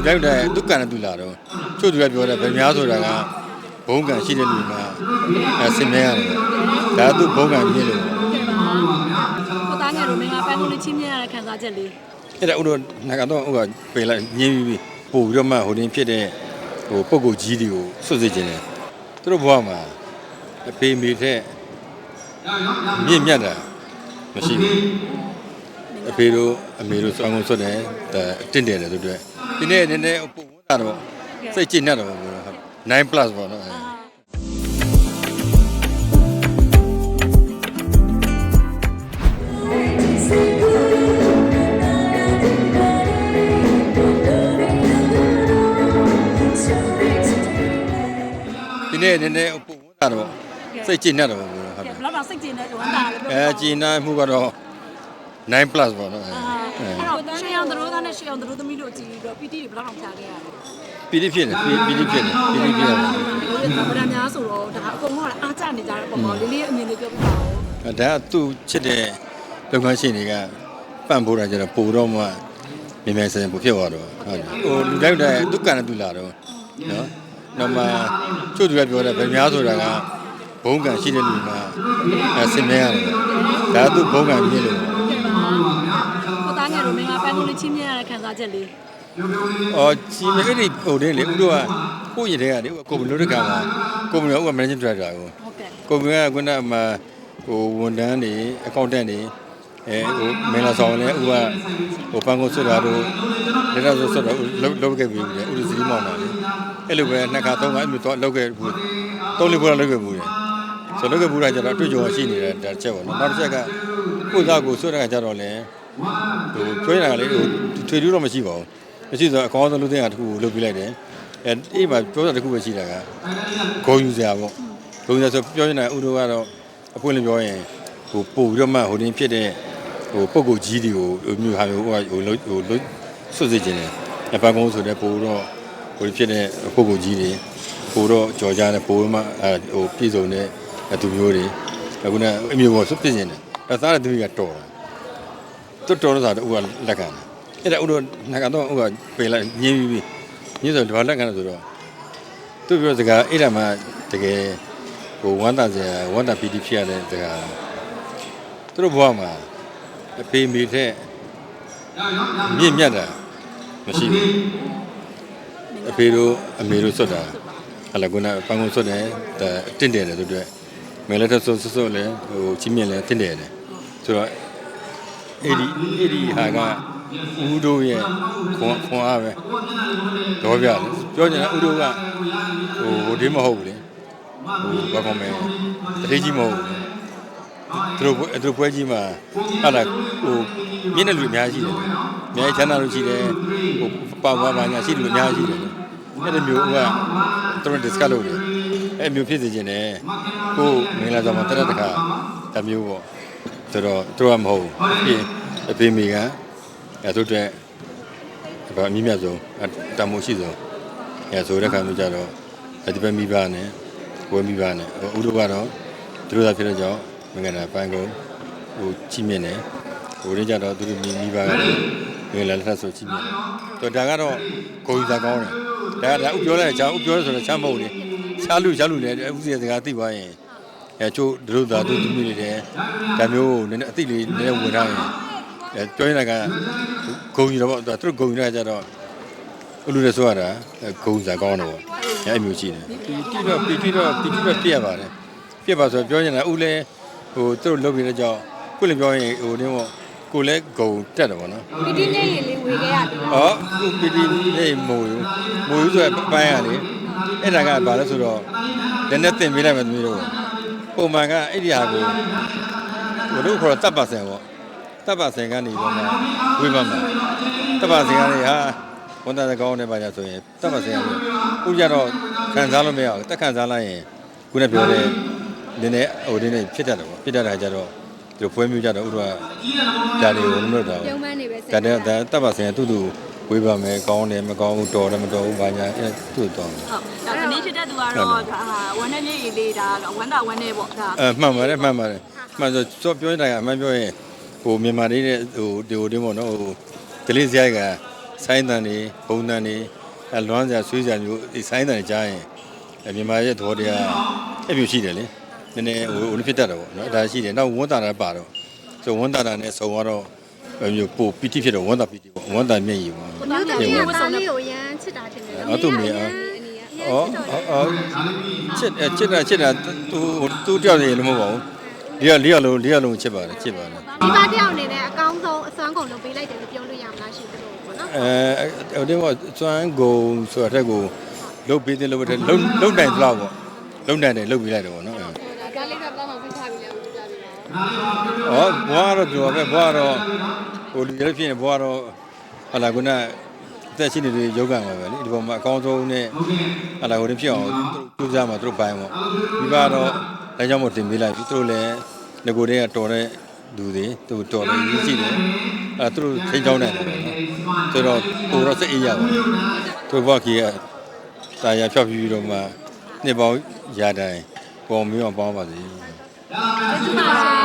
လူတိုင်းတိုင်းသူကံနဲ့သူလာတော့ချို့သူကပြောတယ်ဗများဆိုတာကဘုံကံရှိတဲ့လူကအဲဆင်မြဲရတယ်ဒါကသူဘုံကံမြင်လို့ကိုသားငယ်တို့မင်္ဂလာပန်းကိုလေးချင်းမြင်ရတဲ့ခံစားချက်လေးအဲ့ဒါဥတော့ငါကတော့ဥကပေလိုက်ညင်းပြီးပြီးပို့ပြီးတော့မှဟိုတင်းဖြစ်တဲ့ဟိုပုံကိုကြီးတွေကိုစွတ်စေခြင်းတယ်သူတို့ဘဝမှာအဖေမိတဲ့မြင့်မြတ်တာမရှိဘူး အဖေတို့အမေတို့စောင်းကုန်စွတ်တယ်ဒါတင့်တယ်တယ်သူတို့ဒီနေ့နည်းနည်းပုံဝန်းတာတော့စိတ်ကျဉ်တတ်တော့ဟုတ်9 plus ပေါ့နော်ဒီနေ့နည်းနည်းပုံဝန်းတာတော့စိတ်ကျဉ်တတ်တော့ဟုတ်ကဲဘယ်တော့စိတ်ကျင်နေဝမ်းသာလဲပြောအဲကျဉ်နာမှုကတော့ 9 plus ပေါ့နော်အဲ့တော့ရှေးအောင်တို့သားနဲ့ရှေးအောင်တို့သမီးတို့ကြည့်ပြီးတော့ပီတီတွေဘယ်တော့ဖြာခဲ့ရလဲပီတိဖြစ်တယ်ပီတိဖြစ်တယ်ပီတိဖြစ်တယ်ဒီဗဒများဆိုတော့ဒါအကုန်လုံးကအားကျနေကြတဲ့ပုံပေါ်လေးလေးအမြင်လေးပြောပြပါဦးဒါကသူ့ချစ်တဲ့လုပ်ငန်းရှင်တွေကပန့်ဖို့တာကျတော့ပိုတော့မှမြင်မြင်ဆန်ဆန်ပိုဖြစ်သွားတော့ဟုတ်တယ်ဟိုလူတိုင်းတိုင်းသူကံနဲ့သူလာတော့နော်နောက်မှချို့သူကပြောတယ်ဗများဆိုတာကဘုံကံရှိတဲ့လူကအဲဆင်မြဲရတယ်ဒါကသူဘုံကံမြင်လို့ ကိုသားငယ်တို့မင်္ဂလာပန်းကိုလေးချင်းမြင်ရတဲ့ခံစားချက်လေးအော်ကြီးမြအဲ့ဒီဟိုတင်းလေဥတို့ကကိုယ့်ရတဲ့ကလေကိုဘလို့တကမှာကိုဘလို့က managing director ကိုဟုတ်ကဲ့ကိုဘကခုနကမှဟိုဝန်ထမ်းတွေအကောင့်တန့်တွေအဲဟိုမင်လာဆောင်လည်းဥကဟိုပန်းကုန်းဆွတ်တာတို့လက်တော့ဆွတ်တာလောက်လောက်ခဲ့ပြီလေဥဒစီမောင်းတာလေအဲ့လိုပဲနှစ်ခါသုံးခါအမျိုးတော့လောက်ခဲ့ဘူးသုံးလေးဘုရားလောက်ခဲ့ဘူးလေဆိုလောက်ခဲ့ဘူးတာကျတော့အတွေ့အကြုံရှိနေတဲ့ဒါချက်ပေါ့နော်နောက်တစ်ချက်က ကိုသားကိုဆွတ်တာကြတော့လေဟိုကျွေးတာကလေဟိုထွေထူးတော့မရှိပါဘူးမရှိဆိုအကောင်းဆုံးလူသိန်းကတစ်ခုကိုလုပ်ပြလိုက်တယ်အဲအေးမှာပြောတာတစ်ခုပဲရှိတာကဂုံယူစရာပေါ့ဂုံယူစရာဆိုပြောနေတာဥတို့ကတော့အပွင့်လည်းပြောရင်ဟိုပို့ပြီးတော့မှဟိုတင်းဖြစ်တဲ့ဟိုပုံကိုကြီးတွေကိုဟိုမျိုးဟာမျိုးဟိုဟိုလုဟိုလုဆွတ်စေခြင်းတယ်အပန်းကုန်းဆိုတဲ့ပို့တော့ဟိုဖြစ်တဲ့ပုံကိုကြီးတွေပို့တော့ကြော်ကြတဲ့ပို့မှအဲဟိုပြည်စုံတဲ့သူမျိုးတွေအခုနအမျိုးပေါ်ဆွတ်ပြင်းနေတယ် အဲသားတဲ့သူကတော်တာတော်တော်တော့ဥကလက်ခံတယ်အဲ့ဒါဥတော့ငါကတော့ဥကပေလိုက်ညင်းပြီးညင်းဆိုတော့လက်ခံတယ်ဆိုတော့သူပြောစကားအဲ့ဒါမှတကယ်ဟိုဝမ်းသာစရာဝမ်းသာပီတိဖြစ်ရတဲ့စကားသူတို့ဘဝမှာအဖေမိတဲ့မြင့်မြတ်တာမရှိဘူးအဖေတို့အမေတို့စွတ်တာဟလာကုနာပန်းကုန်းစွတ်တယ်ဒါတင့်တယ်တယ်သူတို့မဲလက်ထပ်စွတ်စွတ်စွတ်လဲဟိုချင်းမြင့်လဲတင့်တယ်တယ် ဆိုတော့အဲ့ဒီအဲ့ဒီဟာကဦးတို့ရဲ့ခွန်ခွန်အားပဲတော့ပြတယ်ပြောနေတာဦးတို့ကဟိုဟိုဒီမဟုတ်ဘူးလေဟိုဘာကောင်းမဲတတိကြီးမဟုတ်ဘူးသူတို့သူတို့ပွဲကြီးမှာဟာလာဟိုမြင့်တဲ့လူအများကြီးတယ်အများကြီးချမ်းသာလို့ရှိတယ်ဟိုပါဝါပါညာရှိတယ်လူအများကြီးတယ်အဲ့ဒီမျိုးကသူတို့ discuss လုပ်တယ်အဲ့မျိုးဖြစ်စေခြင်းနဲ့ကိုမင်္ဂလာဆောင်မှာတရက်တခါတမျိုးပေါ့ ဆိုတော့သူကမဟုတ်ဘူးအဖေမိကအဲ့တို့တဲ့ဘာအမြင့်မြတ်ဆုံးတမိုးရှိဆုံးအဲဆိုတဲ့ခါမျိုးကြတော့ဒီဘက်မိဘနဲ့ဝဲမိဘနဲ့ဥတို့ကတော့သူတို့သာဖြစ်တဲ့ကြောင့်မင်္ဂလာပန်းကုန်ဟိုချီးမြင့်တယ်ဟိုရင်းကြတော့သူတို့မိမိဘကတော့မင်္ဂလာလက်ထပ်ဆိုချီးမြင့်တယ်တော့ဒါကတော့ဂုံယူစာကောင်းတယ်ဒါကဒါဥပြောတဲ့အကြောင်းဥပြောရဆိုတော့ချမ်းမဟုတ်လေရှားလူရှားလူလည်းဥစီစကားသိသွားရင် အဲချို့တို့သာတို့သူမိနေတယ်ဒါမျိုးနည်းနည်းအသိလေးနည်းနည်းဝင်ထားရင်အဲပြောရင်ကဂုံယူတော့ပေါ့သူတို့ဂုံယူရကြတော့ဥလူလည်းဆိုရတာဂုံစာကောင်းတော့အဲအမျိုးရှိတယ်ပီတိတော့ပီတိတော့ပီတိတော့ပြက်ပါတယ်ပြက်ပါဆိုပြောနေတာဥလဲဟိုသူတို့လုပ်ပြီးတဲ့ကြောင့်ခုလည်းပြောရင်ဟိုနည်းပေါ့ကိုလည်းဂုံတက်တယ်ပေါ့နော်ပီတီနေရင်လေးဝေခဲ့ရတယ်ဟောခုပီတီလေးမိုးယူမိုးယူဆိုတဲ့ပန်းရလေအဲ့ဒါကဘာလဲဆိုတော့လည်းနဲ့တင်ပေးလိုက်မယ်သမီးတို့ ပုံမှန်ကအဲ့ဒီဟာကိုဘယ်လိုခေါ်တော့တပ်ပါဆင်ပေါ့တပ်ပါဆင်ကနေတော့မှဝေးပါမှာတပ်ပါဆင်ကနေဟာဝန်တာကောင်းနေပါကြဆိုရင်တပ်ပါဆင်ကနေဥကြတော့ခံစားလို့မရဘူးတက်ခံစားလိုက်ရင်ခုနပြောတဲ့နည်းနည်းဟိုဒီနေ့ဖြစ်တတ်တယ်ပေါ့ဖြစ်တတ်တာကြတော့ဒီလိုပွဲမျိုးကြတော့ဥတော့ဒါတွေကိုလုံးလို့တော့ပြုံးမန်းနေပဲစိတ်ဒါနဲ့ဒါတပ်ပါစင်တူတူ ဝေးပါမယ်ကောင်းတယ်မကောင်းဘူးတော်တယ်မတော်ဘူးဘာညာအဲသူ့တော်တယ်ဟုတ်ဒါသမီးဖြစ်တဲ့သူကတော့ဒါဝမ်းနဲ့မြေကြီးလေးဒါဝမ်းတာဝမ်းနဲ့ပေါ့ဒါအဲမှန်ပါတယ်မှန်ပါတယ်မှန်ဆိုစောပြောနေတာကအမှန်ပြောရင်ဟိုမြန်မာလေးတဲ့ဟိုဒီဟိုတင်းပေါ့နော်ဟိုဒလေးစရိုက်ကဆိုင်းတန်တွေဘုံတန်တွေအဲလွမ်းစရာဆွေးစရာမျိုးဒီဆိုင်းတန်တွေကြားရင်အဲမြန်မာရဲ့သဘောတရားအပြည့်ရှိတယ်လေနည်းနည်းဟိုဟိုဖြစ်တတ်တယ်ပေါ့နော်ဒါရှိတယ်နောက်ဝန်တာတာပါတော့ဆိုဝန်တာတာနဲ့ဆုံတော့ဘယ်မျိုးပိုပီတိဖြစ်တော့ဝန်တာပီတိပေါ့ဝန်တာမျက်ရည်ပေါ့ကို မျိုးသားသမီးလေးကဝတ်သားဆောင်တဲ့လေးကိုရမ်းချစ်တာတင်တယ်အော်သူ့မေအော်အော်အော်ချစ်ချစ်တာချစ်တာသူသူတယောက်နေလို့မဟုတ်ပါဘူးလေးရလေးရလုံးလေးရလုံးချစ်ပါတယ်ချစ်ပါတယ်ဒီပါတယောက်အနေနဲ့အကောင်းဆုံးအစွမ်းကုန်လုပ်ပေးလိုက်တယ်လို့ပြောလို့ရမလားရှင်တို့ပေါ့နော်အဲဟိုတင်းကစွမ်းကုန်ဆိုတာတက်ကိုလုတ်ပေးတယ်လို့ပဲလုတ်လုတ်နိုင်သလားပေါ့လုတ်နိုင်တယ်လုတ်ပေးလိုက်တယ်ပေါ့နော်အဲဒါလေးကဘယ်လောက်မှဖိထားပြီးလဲပြောပြပေးပါ။ဩဘွားတော့ပြောပဲဘွားတော့ဟိုလူရဖြစ်နေဘွားတော့ ဟာလာကုနာအသက်ရှိနေတဲ့ယောဂမှာပဲလေဒီပေါ်မှာအကောင်းဆုံးနဲ့ဟာလာဟိုတဖြစ်အောင်သူတို့ကြမှာသူတို့ပိုင်းပေါ့ဒီကတော့ဒါကြောင့်မို့တင်ပေးလိုက်ပြီသူတို့လည်းငကိုတွေကတော်တဲ့လူတွေသူတော်တယ်ကြီးရှိတယ်အဲသူတို့ထိန်းချောင်းနိုင်တယ်ပေါ့နော်ဆိုတော့ကိုတော့စိတ်အေးရပါသူဘွားကြီးကတာယာဖြောက်ပြီးတော့မှနှစ်ပေါင်းရာတိုင်းပေါ်မျိုးအောင်ပေါင်းပါစေကျေးဇူးပါရှင်